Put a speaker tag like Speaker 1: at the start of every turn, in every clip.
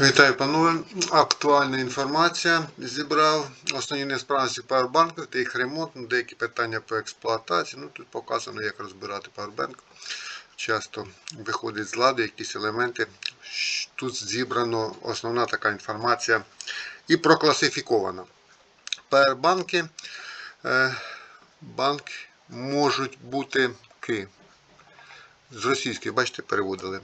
Speaker 1: Вітаю, панове. Актуальна інформація зібрав. Основні несправності павербанку та їх ремонт, ну, деякі питання по експлуатації. Ну, тут показано, як розбирати павербанк. Часто виходить з ладу якісь елементи. Тут зібрано основна така інформація і прокласифікована. Павербанки банк можуть бути. З російської, бачите, переводили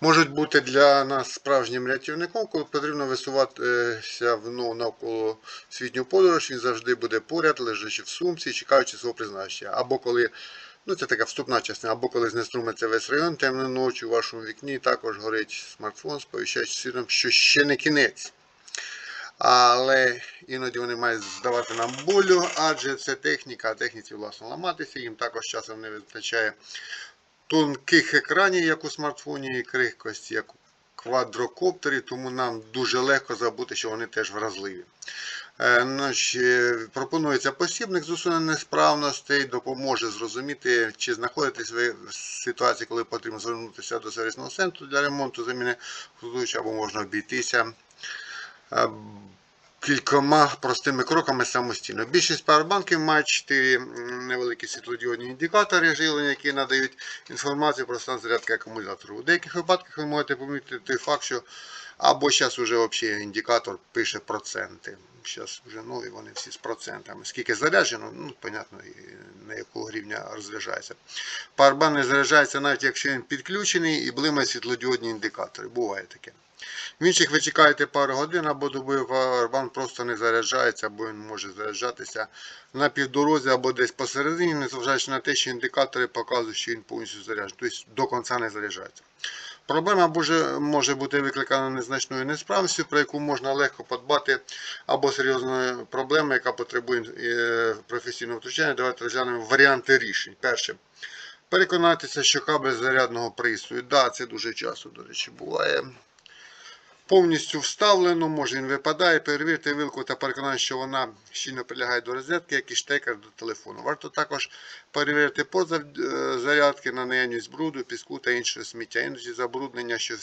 Speaker 1: можуть бути для нас справжнім рятівником, коли потрібно висуватися в ну, навколо світню подорож, він завжди буде поряд, лежачи в сумці, чекаючи свого призначення. Або коли, ну це така вступна частина, або коли знеструмиться весь район темно ночі, у вашому вікні також горить смартфон, сповіщаючи світом, що ще не кінець. Але іноді вони мають здавати нам болю, адже це техніка, а техніці власно ламатися, їм також часом не вистачає тонких екранів, як у смартфоні, і крихкості, як у квадрокоптері, тому нам дуже легко забути, що вони теж вразливі. Е, пропонується посібник з усунення несправностей, допоможе зрозуміти, чи знаходитесь ви в ситуації, коли потрібно звернутися до сервісного центру для ремонту заміни або можна обійтися е, кількома простими кроками самостійно. Більшість павербанків мають 4 невеликі світлодіодні індикатори живлення, які надають інформацію про стан зарядки акумулятору. У деяких випадках ви можете помітити той факт, що або зараз вже взагалі індикатор пише проценти. Зараз вже нові вони всі з процентами. Скільки заряджено, ну, понятно, і на якого рівня розряджається. Павербанк не заряджається навіть якщо він підключений і блимає світлодіодні індикатори. Буває таке. В інших ви чекаєте пару годин або доби павербанк просто не заряджається, або він може заряджатися на півдорозі або десь посередині, незважаючи на те, що індикатори показують, що він повністю заряджений, тобто до кінця не заряджається. Проблема може, бути викликана незначною несправністю, про яку можна легко подбати, або серйозною проблемою, яка потребує е, професійного втручання. Давайте розглянемо варіанти рішень. Перше. Переконатися, що кабель зарядного пристрою. Да, це дуже часто, до речі, буває повністю вставлено, може він випадає, перевірте вилку та переконання, що вона щільно прилягає до розетки, як і штекер до телефону. Варто також перевірити поза е, зарядки на наявність бруду, піску та іншого сміття. Іноді забруднення, що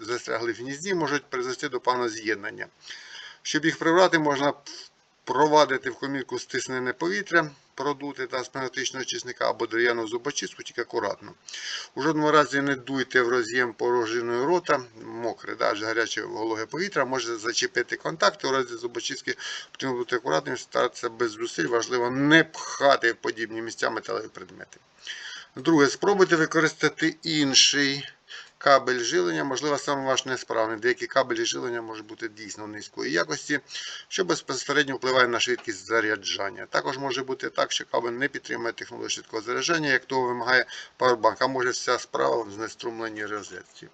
Speaker 1: застрягли в гнізді, можуть призвести до певного з'єднання. Щоб їх прибрати, можна провадити в комірку стиснене повітря, продути та з очисника або дерев'яну зубочистку, тільки акуратно. У жодному разі не дуйте в роз'єм порожньої рота, мокре, да, гаряче вологе повітря може зачепити контакти. У разі зубочистки потрібно бути акуратним, старатися без зусиль. Важливо не пхати в подібні місця металеві предмети. Друге, спробуйте використати інший кабель жилення, можливо, саме ваш несправний. Деякі кабелі жилення можуть бути дійсно низької якості, що безпосередньо впливає на швидкість заряджання. Також може бути так, що кабель не підтримує технологію швидкого заряджання, як того вимагає павербанк, а може вся справа в знеструмленій розетці.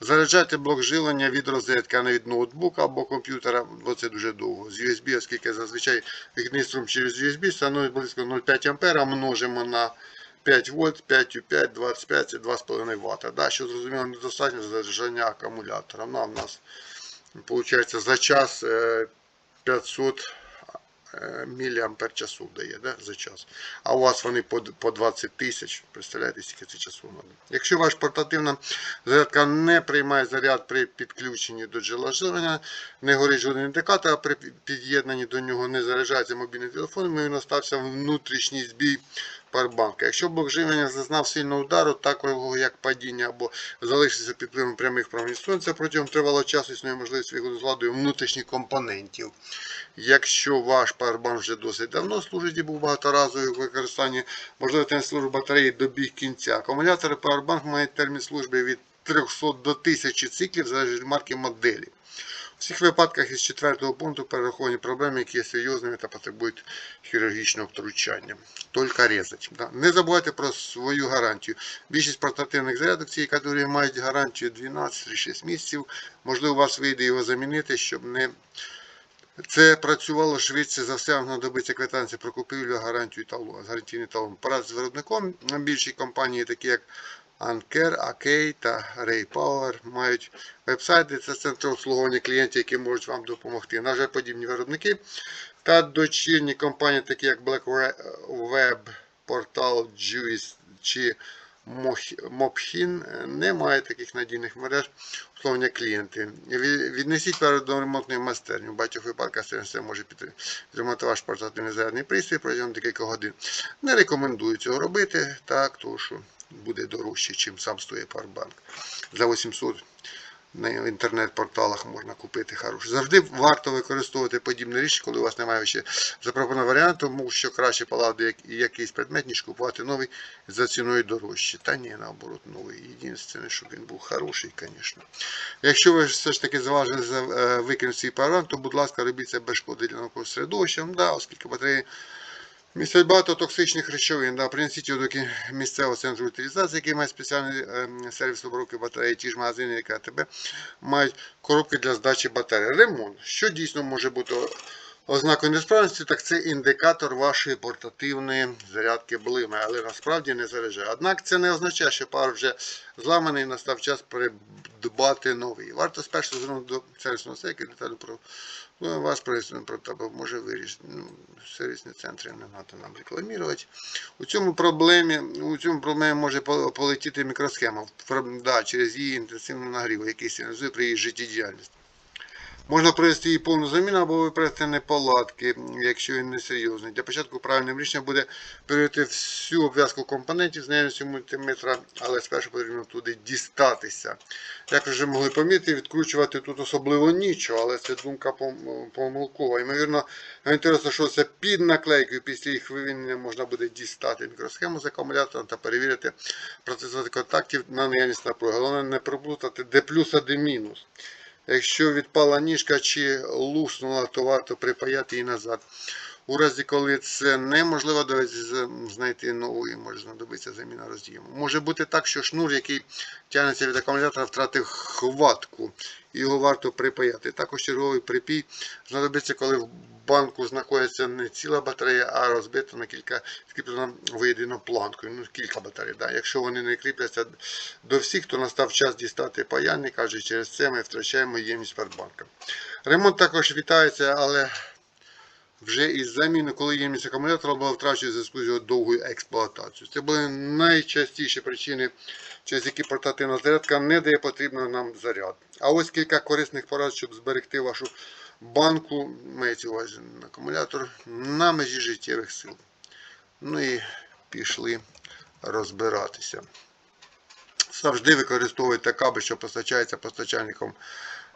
Speaker 1: Заряджайте блок жилення від розетки, а не від ноутбука або комп'ютера, бо це дуже довго. З USB, оскільки зазвичай вихідний струм через USB становить близько 0,5 А, множимо на 5 вольт, 5,5, 25 це 2,5 Вт. Да, що зрозуміло, недостатньо заряджання акумулятора. Ну, в нас виходить за час е, 500 е, міліампер часу дає да, за час. А у вас вони по, по 20 тисяч. Представляєте, скільки це часу треба. Якщо ваш портативна зарядка не приймає заряд при підключенні до джерела живлення, не горить жоден індикатор, а при під'єднанні до нього не заряджається мобільний телефон, він остався внутрішній збій парбанка. Якщо блок живлення зазнав сильного удару, такого як падіння або залишиться під впливом прямих променів сонця протягом тривалого часу існує можливість виходу з ладу внутрішніх компонентів. Якщо ваш павербанк вже досить давно служить і був багаторазовий у використанні, можливо, термін служби батареї добіг кінця. Акумулятори павербанк мають термін служби від 300 до 1000 циклів залежить від марки моделі. У всіх випадках із четвертого пункту перераховані проблеми, які є серйозними та потребують хірургічного втручання. Тільки різать. Да? Не забувайте про свою гарантію. Більшість портативних зарядок цієї категорії мають гарантію 12-6 місяців. Можливо, у вас вийде його замінити, щоб не це працювало швидше за все, вам знадобиться квитанція про купівлю, гарантію талон, гарантійний талон. Порад з виробником більші компанії, такі як Anker, Акей та RayPower, мають вебсайти, це центри обслуговування клієнтів, які можуть вам допомогти. На жаль, подібні виробники та дочірні компанії, такі як Black Web, Portal, Juice чи Мопхін не має таких надійних мереж обслуговування клієнти. Віднесіть перед до ремонтної майстерні. У багатьох випадках це може підтримати ваш портативний зарядний пристрій протягом декілька годин. Не рекомендую цього робити, так, що буде дорожче, чим сам стоїть пауербанк. За 800 на інтернет-порталах можна купити хороший. Завжди варто використовувати подібні річ, коли у вас немає ще запропонованого варіанту, тому що краще паладу як, якийсь предмет, ніж купувати новий за ціною дорожче. Та ні, наоборот, новий. Єдине, щоб він був хороший, звісно. Якщо ви все ж таки зважили за е, викинути свій паран, то, будь ласка, робіть це без шкоди для середовища, Ну да, оскільки батареї Містять багато токсичних речовин. Да, принесіть його до місцевого центру утилізації, який має спеціальний е, сервіс обробки батареї, ті ж магазини, як АТБ, мають коробки для здачі батареї. Ремонт. Що дійсно може бути ознакою несправності, так це індикатор вашої портативної зарядки блими, але насправді не заряджає. Однак це не означає, що пар вже зламаний і настав час придбати новий. Варто спершу звернути до сервісного сейки деталі про Ну, вас прояснено про тебе може вирішити. Ну, сервісні центри не треба нам рекламувати. У цьому проблемі, у цьому проблемі може полетіти мікросхема да, через її інтенсивний нагрів, який сигналізує при її життєдіяльності. Можна провести її повну заміну або виправити неполадки, якщо він не серйозний. Для початку правильним рішенням буде перевірити всю обв'язку компонентів з наявністю мультиметра, але спершу потрібно туди дістатися. Як вже могли помітити, відкручувати тут особливо нічого, але це думка помилкова. Ймовірно, інтересно, що це під наклейкою, після їх вивільнення можна буде дістати мікросхему з акумулятором та перевірити процес контактів на наявність напруги. Головне не проплутати де плюс, а де мінус. Якщо відпала ніжка чи луснула, то варто припаяти її назад. У разі, коли це неможливо, доведеться знайти нову і може знадобитися заміна роз'єму. Може бути так, що шнур, який тягнеться від акумулятора, втратив хватку, і його варто припаяти. Також черговий припій знадобиться, коли в банку знаходиться не ціла батарея, а розбита на кілька скріплена воєдино планкою. Ну, кілька батарей. Да. Якщо вони не кріпляться до всіх, то настав час дістати паяльник, адже через це ми втрачаємо ємність парбанка. Ремонт також вітається, але вже із заміни, коли ємність акумулятора була втрачена в зв'язку з його довгою експлуатацією. Це були найчастіші причини, через які портативна зарядка не дає потрібного нам заряд. А ось кілька корисних порад, щоб зберегти вашу банку, мається увазі на акумулятор, на межі життєвих сил. Ну і пішли розбиратися. Завжди використовуйте кабель, що постачається постачальником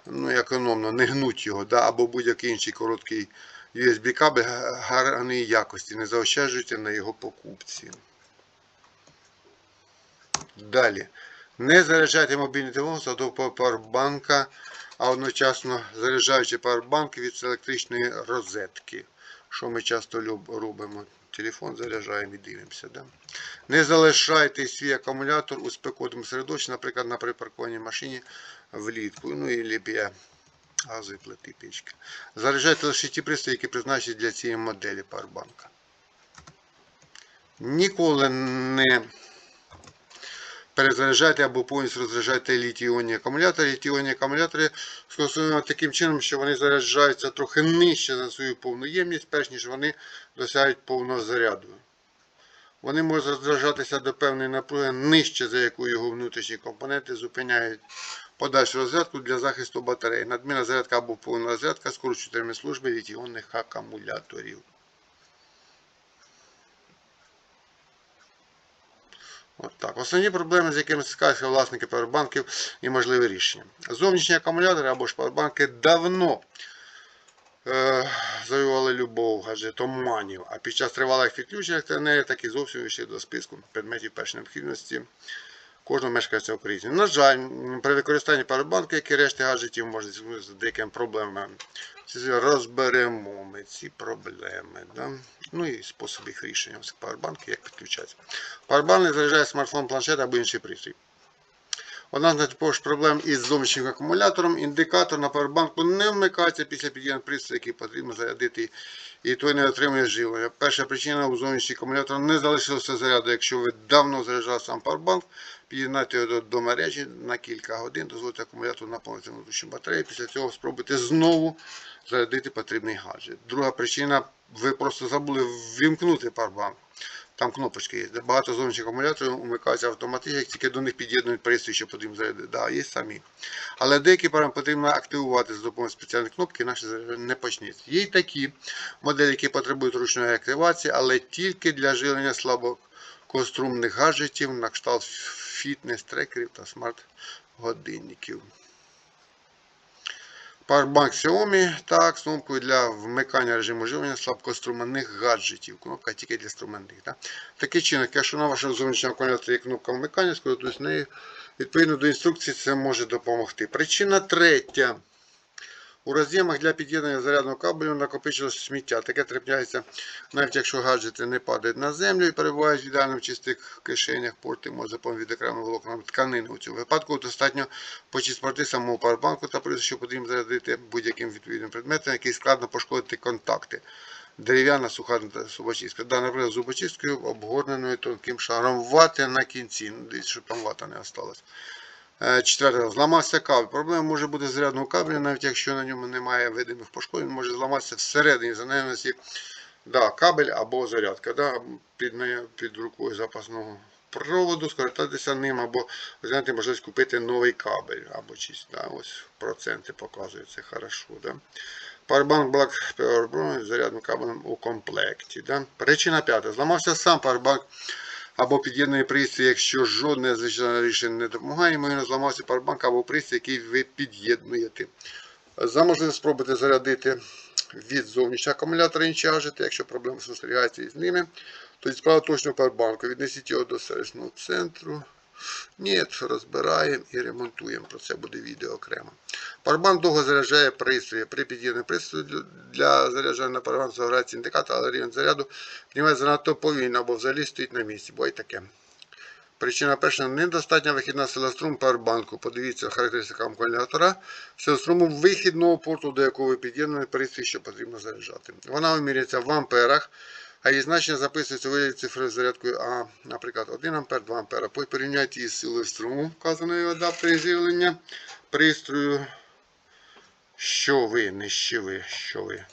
Speaker 1: ну, економно, не гнуть його, да, або будь-який інший короткий USB кабель гарної якості. Не заощаджуйте на його покупці. Далі. Не заряджайте мобільний телефон за допомогою павербанка, а одночасно заряджаючи павербанк від електричної розетки. Що ми часто робимо. Телефон заряджаємо і дивимося. Да? Не залишайте свій акумулятор у спекотному середовищі, наприклад, на припаркованій машині влітку. Ну і ліп'я газової плити печки. Заряджайте лише ті пристрої, які призначені для цієї моделі павербанка. Ніколи не перезаряджайте або повністю розряджайте літій-іонні акумулятори. Літій-іонні акумулятори сконструйовані таким чином, що вони заряджаються трохи нижче за свою повну ємність, перш ніж вони досягають повного заряду. Вони можуть розряджатися до певної напруги нижче, за яку його внутрішні компоненти зупиняють подальшу розрядку для захисту батареї. Надмірна зарядка або повна розрядка скорочує термін служби літій-іонних акумуляторів. Так. Основні проблеми, з якими стикаються власники павербанків і можливі рішення. Зовнішні акумулятори або ж павербанки давно е, завоювали любов гаджетоманів, а під час тривалих відключень електроенергії так і зовсім вийшли до списку предметів першої необхідності кожного мешканця України. На жаль, при використанні павербанка, як і решти гаджетів, зіткнутися з деякими проблемами. Розберемо ми ці проблеми. Да? Ну і способи їх рішення. Ось павербанки, як підключати. Павербанк заряджає смартфон, планшет або інший пристрій. Одна з найтиповіших проблем із зовнішнім акумулятором. Індикатор на павербанку не вмикається після під'єднання пристрою, який потрібно зарядити, і той не отримує живлення. Перша причина у зовнішній акумулятор не залишилося заряду. Якщо ви давно заряджали сам парбанк, під'єднати його до, мережі на кілька годин, дозвольте акумулятору наповнити внутрішню батарею. Після цього спробуйте знову зарядити потрібний гаджет. Друга причина ви просто забули ввімкнути павербанк. Там кнопочки є. Багато зовнішніх акумуляторів умикаються автоматично, як тільки до них під'єднують пристрій, що потрібно зарядити. Да, є самі. Але деякі парам потрібно активувати за допомогою спеціальної кнопки, інакше не почнеться. Є й такі моделі, які потребують ручної активації, але тільки для живлення слабокострумних гаджетів на кшталт фітнес-трекерів та смарт-годинників. Powerbank Xiaomi, так, з кнопкою для вмикання режиму живлення слабкоструменних гаджетів. Кнопка тільки для струменних. Так? Такий чинок, якщо на вашому зовнішньому акумуляторі є кнопка вмикання, скористуйтесь нею. Відповідно до інструкції, це може допомогти. Причина третя. У роз'ємах для під'єднання зарядного кабелю накопичилось сміття. Таке трапляється, навіть якщо гаджети не падають на землю і перебувають в ідеально чистих кишенях, порти можуть заповнити відокремими волокнами тканини. У цьому випадку достатньо почистити самого павербанку та призу, що потрібно зарядити будь-яким відповідним предметом, який складно пошкодити контакти. Дерев'яна суха зубочистка. Да, наприклад, зубочисткою обгорненою тонким шаром вати на кінці. Ну, Дивіться, щоб там вата не осталась. Е, Четверте, зламався кабель. Проблема може бути зарядного кабеля, навіть якщо на ньому немає видимих пошкоджень, може зламатися всередині за наявності да, кабель або зарядка. Да, під, під рукою запасного проводу, скористатися ним, або взяти можливість купити новий кабель. Або чись, да, ось проценти показують, це хорошо. Да. Powerbank Black Power Pro з зарядним кабелем у комплекті. Да. Причина п'ята. Зламався сам Powerbank або під'єднаний пристрій, якщо жодне звичайне рішення не допомагає, ймовірно зламався павербанк або пристрій, який ви під'єднуєте. За спробуйте зарядити від зовнішнього акумулятора інчажити, якщо проблеми спостерігаються із ними. Тоді справа точно павербанку. Віднесіть його до сервісного центру. Ні, розбираємо і ремонтуємо. Про це буде відео окремо. Парбан довго заряджає пристрої. При під'єднанні пристрою для- заряджання на парбан загорається індикатор, але рівень заряду піднімається занадто повільно або взагалі стоїть на місці. Буває таке. Причина перша недостатня вихідна сила струму павербанку. Подивіться характеристика акумулятора. Сила струму вихідного порту, до якого ви під'єднаний пристрій, що потрібно заряджати. Вона вимірюється в амперах, а її значення записується у вигляді цифри з зарядкою А, наприклад, 1 ампер, 2 ампера. Порівняйте її з силою струму, вказаної в адаптері живлення пристрою. Що ви, не що ви, що ви.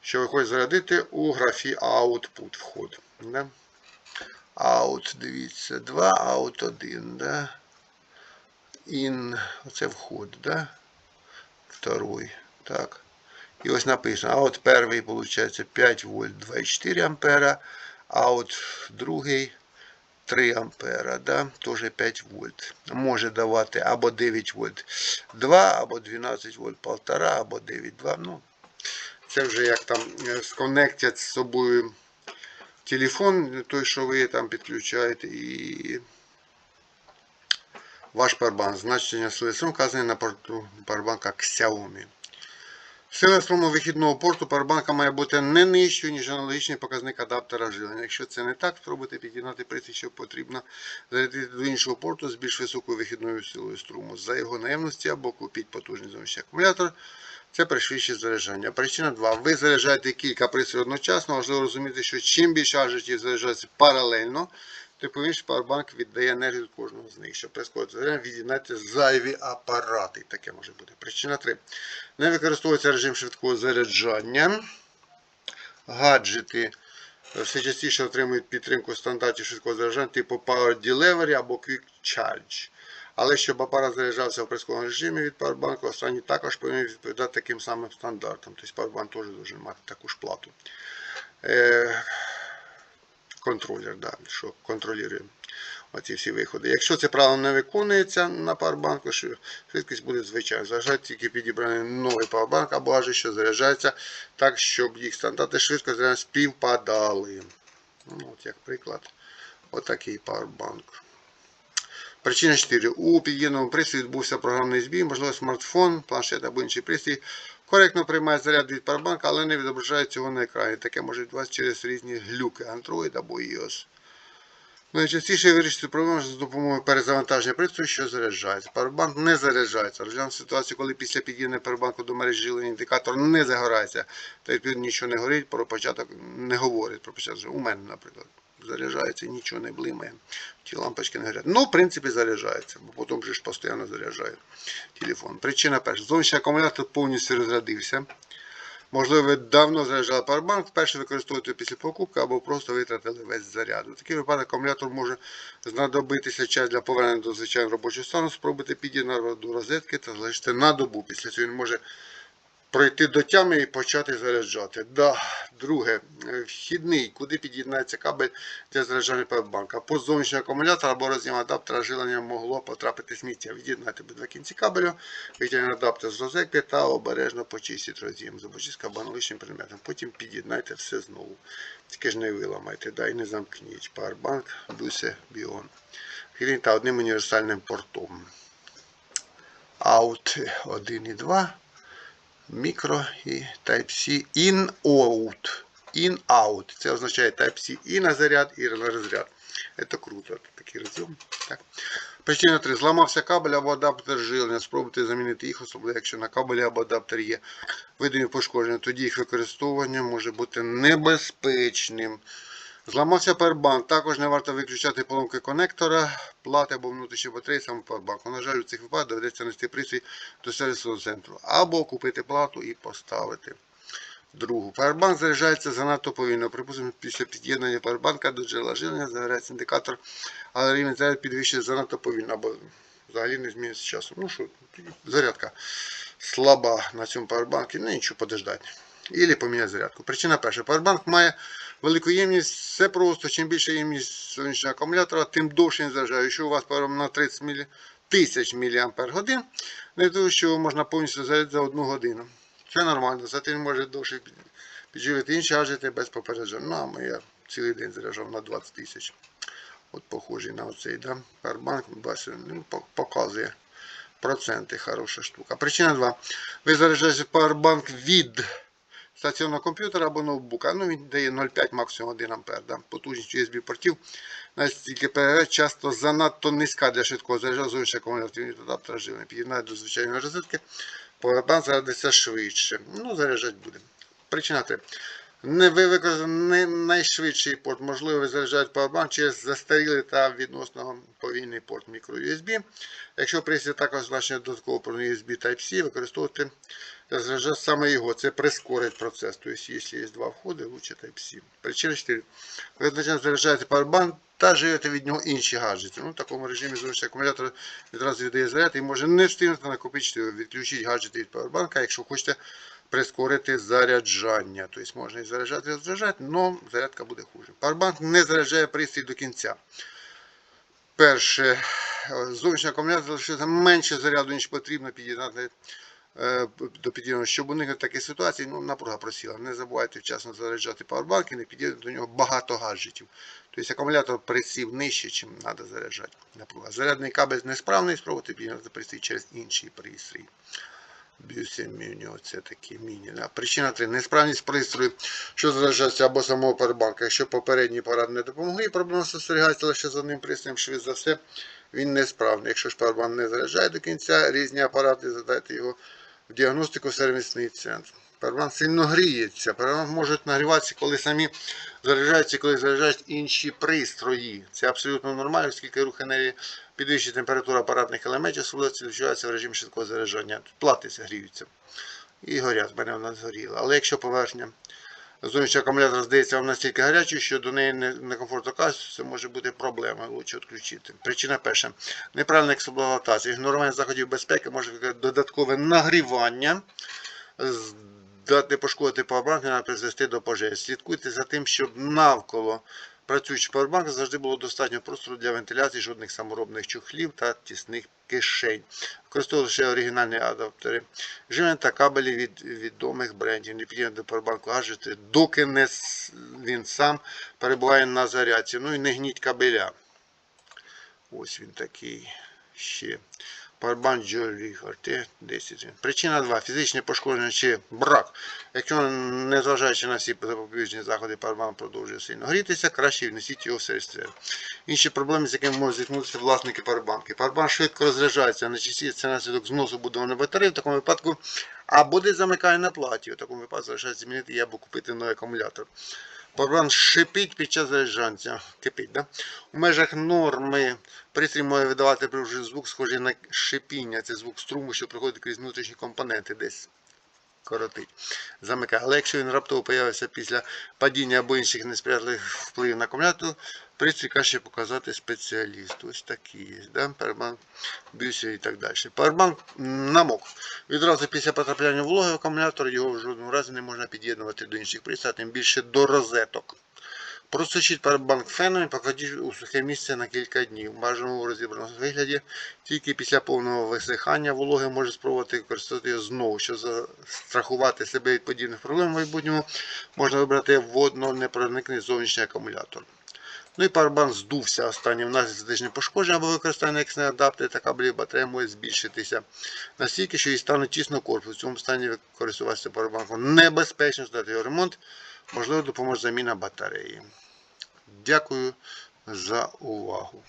Speaker 1: Що ви хочете зарядити у графі Output вход. Да? Out, дивіться, 2, out 1, да? In, оце вход, да? Второй, так. І ось написано, а от перший, виходить, 5 вольт 2,4 ампера, а от другий 3 ампера, да? теж 5 вольт. Може давати або 9 вольт 2, або 12 вольт 1,5, або 9,2. Ну, це вже як там е, сконектять з собою телефон, той, що ви там підключаєте, і ваш парбан. Значення струм вказане на порту парбанка Xiaomi. Сила струму вихідного порту парбанка має бути не нижчою, ніж аналогічний показник адаптера живлення. Якщо це не так, спробуйте під'єднати пристрій, що потрібно зарядити до іншого порту з більш високою вихідною силою струму. За його наявності або купіть потужний зовнішній акумулятор. Це пришвидшить заряджання. Причина 2. Ви заряджаєте кілька пристроїв одночасно. Важливо розуміти, що чим більше гаджетів заряджається паралельно, повніше Powerbank віддає енергію кожного з них. Щоб прискорити заряджання, від'єднайте зайві апарати. Таке може бути. Причина 3. Не використовується режим швидкого заряджання. Гаджети все частіше отримують підтримку стандартів швидкого заряджання типу Power Delivery або Quick Charge. Але щоб апарат заряджався в прискореному режимі від Powerbank, останній також повинен відповідати таким самим стандартам. Тобто Powerbank теж має мати таку ж плату. Контролер, да, що контролює оці всі виходи. Якщо це правило не виконується на павербанку, що швидкість буде звичайна. Заряджати тільки підібраний новий павербанк або аже, що заряджається так, щоб їх стандарти швидко співпадали. Ну, от як приклад, отакий павербанк. Причина 4. У під'єднаному пристрої відбувся програмний збій, можливо, смартфон, планшет або інший пристрій коректно приймає заряд від павербанка, але не відображає цього на екрані. Таке може відбуватися через різні глюки Android або iOS. Найчастіше вирішити проблему за допомогою перезавантаження пристрою, що заряджається. Павербанк не заряджається. Розглянемо ситуацію, коли після під'єднання павербанку до мережі індикатор не загорається, та відповідно нічого не горить, про початок не говорить про початок. У мене, наприклад, заряджається, нічого не блимає. Ті лампочки не горять. Ну, в принципі, заряджається, бо потім же ж постійно заряджає телефон. Причина перша. Зовнішній акумулятор повністю розрядився. Можливо, ви давно заряджали павербанк, вперше використовуєте після покупки або просто витратили весь заряд. У такий випадок акумулятор може знадобитися час для повернення до звичайного робочого стану. Спробуйте під'єднати до розетки та залишити на добу. Після цього він може пройти до тями і почати заряджати. Да. Друге, вхідний, куди під'єднається кабель для заряджання павербанка. По зовнішнього акумулятора або роз'єм адаптера жилення могло потрапити сміття. Від'єднайте обидва кінці кабелю, витягніть адаптер з розетки та обережно почистіть роз'єм. Зубочистка або лишнім предметом. Потім під'єднайте все знову. Тільки ж не виламайте, да, і не замкніть. Powerbank Buse Bion. Вхідний та одним універсальним портом. Out 1 і 2 мікро і Type-C in out. In out. Це означає Type-C і на заряд, і на розряд. Це круто. Такий розйом. Так. Причина 3. Зламався кабель або адаптер жилення. Спробуйте замінити їх, особливо якщо на кабелі або адаптері є видимі пошкодження. Тоді їх використовування може бути небезпечним. Зламався павербанк. Також не варто виключати поломки конектора, плати або внутрішньої батареї саме павербанку. На жаль, у цих випадках доведеться нести пристрій до сервісного центру. Або купити плату і поставити. Другу. Павербанк заряджається занадто повільно. Припустимо, після під'єднання павербанка до джерела живлення загорається індикатор, але рівень заряду підвищує занадто повільно, або взагалі не змінюється з часом. Ну що, зарядка слаба на цьому павербанку, ну нічого подождати. Ілі поміняти зарядку. Причина перша. Павербанк має велику ємність, все просто. Чим більше ємність сонячного акумулятора, тим довше він заряджає. Якщо у вас на 30 мілі... тисяч мАч, не того, що можна повністю зарядити за одну годину. Це нормально, зате він може довше під- підживити інші гаджети без попередження. Ну, а я цілий день заряджав на 20 тисяч. От похожий на оцей, да? Powerbank, ну, показує проценти, хороша штука. Причина 2. Ви заряджаєте Powerbank від стаціонарного комп'ютера або ноутбука. Ну, він дає 0,5 максимум 1 А. Да? Потужність USB портів настільки ПР часто занадто низька для швидкого заряджання зовнішнього акумулятора від адаптера живлення. Під'єднає до звичайної розетки. Powerbank зарядиться швидше. Ну, заряджати буде. Причина 3. Не ви використали не найшвидший порт. Можливо, ви заряджаєте Powerbank через застарілий та відносно повільний порт microUSB. Якщо пристрій також значення додатково порт USB Type-C, використовувати заряджати саме його. Це прискорить процес. Тобто, якщо є два входи, лучше Type-C. Причина 4. Ви одночасно заряджаєте Powerbank та живете від нього інші гаджети. Ну, в такому режимі зовнішній акумулятор відразу віддає заряд і може не встигнути накопичити його. Відключіть гаджети від Powerbank, якщо хочете прискорити заряджання. Тобто можна і заряджати, і розряджати, але зарядка буде хуже. Powerbank не заряджає пристрій до кінця. Перше, зовнішній акумулятор залишився менше заряду, ніж потрібно під'єднати до під'єднання. Щоб уникнути таких ситуацій, ну, напруга просіла. Не забувайте вчасно заряджати павербанк і не під'єднати до нього багато гаджетів. Тобто акумулятор присів нижче, чим треба заряджати. Напруга. Зарядний кабель несправний, спробуйте під'єднати пристрій через інший пристрій. Бюсеміню, це такі міні. Да. Причина 3. Несправність пристрою, що заряджається або самого павербанка. Якщо попередні поради не допомогли, проблема спостерігається лише з одним пристроєм, швидше за все, він несправний. Якщо ж павербанк не заряджає до кінця, різні апарати, задайте його в діагностику сервісний центр. Павербанк сильно гріється. Павербанк може нагріватися, коли самі заряджаються, коли заряджають інші пристрої. Це абсолютно нормально, оскільки рух енергії підвищує температуру апаратних елементів, це відчувається в режимі швидкого заряджання. Платися гріються. І горять, в мене вона згоріла. Але якщо поверхня зовнішнього акумулятор здається вам настільки гарячий, що до неї не- некомфортно качество, це може бути проблема. Лучше відключити. Причина перша. Неправильна експлуатація. Ігнорування заходів безпеки може додаткове нагрівання. Здатне пошкодити павербанк і навіть призвести до пожежі. Слідкуйте за тим, щоб навколо працюючого павербанка завжди було достатньо простору для вентиляції, жодних саморобних чохлів та тісних кишень. Використовували лише оригінальні адаптери. Живлення та кабелі від відомих брендів. Не підійде до павербанку гаджети, доки не він сам перебуває на зарядці. Ну і не гніть кабеля. Ось він такий ще. Powerbank Jewelry 10. Причина 2. Фізичне пошкодження чи брак. Якщо незважаючи на всі запобіжні заходи, Powerbank продовжує сильно грітися, краще внесіть його в сервіс. Інші проблеми, з якими можуть зіткнутися власники Powerbank. Powerbank швидко розряджається, найчастіше це наслідок зносу будованої батареї, в такому випадку або десь замикає на платі. У такому випадку залишається змінити або купити новий акумулятор. Powerbank шипить під час заряджання. Кипить, да? У межах норми пристрій може видавати привжений звук, схожий на шипіння. Це звук струму, що проходить крізь внутрішні компоненти десь. коротить. Замикає. Але якщо він раптово появився після падіння або інших несприятливих впливів на акумулятор, пристрій краще показати спеціалісту. Ось такі є. Да? Powerbank, бюсі і так далі. Powerbank намок. Відразу після потрапляння вологи в акумулятор його в жодному разі не можна під'єднувати до інших а тим більше до розеток. Просушіть парабанк феном і покладіть у сухе місце на кілька днів. Бажано у розібраному вигляді. Тільки після повного висихання вологи може спробувати використати його знову. Щоб застрахувати себе від подібних проблем в майбутньому, можна вибрати водно-непроникний зовнішній акумулятор. Ну і парабан здувся останнім внаслідок пошкодження або використання екстрені адаптери та кабелів батарея може збільшитися настільки, що їй стане тісно корпус. В цьому стані користуватися парабанком небезпечно здати його ремонт. Можливо, допоможе заміна батареї. Дякую за увагу.